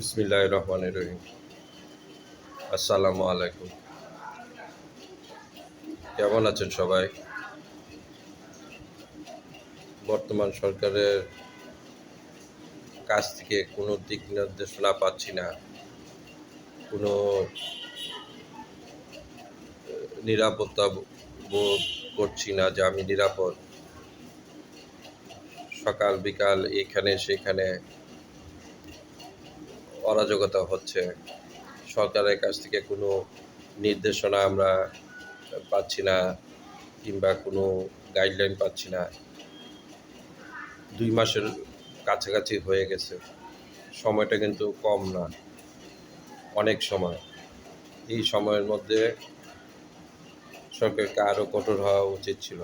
বিসমিল্লাহ রহমান রহিম। আসসালামু আলাইকুম। কেমন আছেন সবাই? বর্তমান সরকারের কাছ থেকে কোনো দিক নির্দেশনা পাচ্ছি না। কোনো নিরাপত্তা বোধ করছি না যে আমি নিরাপদ। সকাল বিকাল এখানে সেখানে অরাজকতা হচ্ছে। সরকারের কাছ থেকে কোনো নির্দেশনা আমরা পাচ্ছি না কিংবা কোনো গাইডলাইন পাচ্ছি না। দুই মাসের কাছাকাছি হয়ে গেছে। সময়টা কিন্তু কম না। অনেক সময়। এই সময়ের মধ্যে সরকারকে আরও কঠোর হওয়া উচিত ছিল।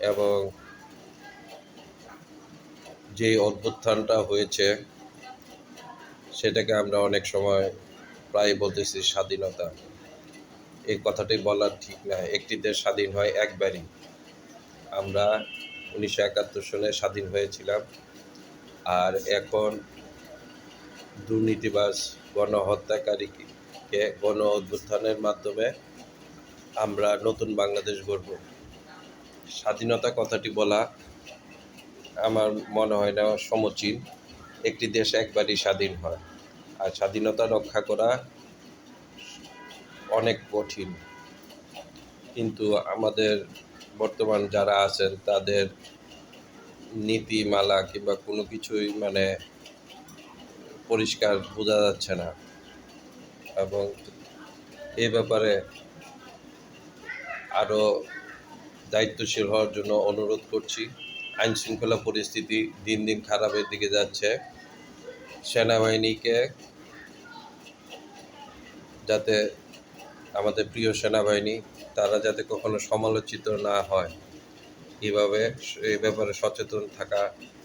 এবং যে অভ্যুত্থানটা হয়েছে সেটাকে আমরা অনেক সময় প্রায় বলতেছি স্বাধীনতা। এই কথাটি বলার ঠিক না। একটি দেশ স্বাধীন হয় একবারই। আমরা উনিশশো একাত্তর সনে স্বাধীন হয়েছিলাম আর এখন দুর্নীতিবাজ গণহত্যাকারীকে গণ অভ্যুত্থানের মাধ্যমে আমরা নতুন বাংলাদেশ গড়ব। স্বাধীনতা কথাটি বলা আমার মনে হয় না সমচীন। একটি দেশ একবারই স্বাধীন হয়। আর স্বাধীনতা রক্ষা করা অনেক কঠিন। কিন্তু আমাদের বর্তমান যারা আছেন, তাদের নীতিমালা কিংবা কোনো কিছুই মানে পরিষ্কার বোঝা যাচ্ছে না। এবং এ ব্যাপারে আরও দায়িত্বশীল হওয়ার জন্য অনুরোধ করছি। আইন শৃঙ্খলা পরিস্থিতি দিন দিন খারাপের দিকে যাচ্ছে। সেনাবাহিনীকে যাতে আমাদের প্রিয় সেনাবাহিনী, তারা যাতে কখনো সমালোচিত না হয়। এভাবে এ ব্যাপারে সচেতন থাকা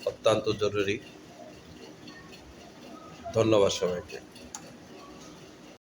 অত্যন্ত জরুরি। ধন্যবাদ সবাইকে।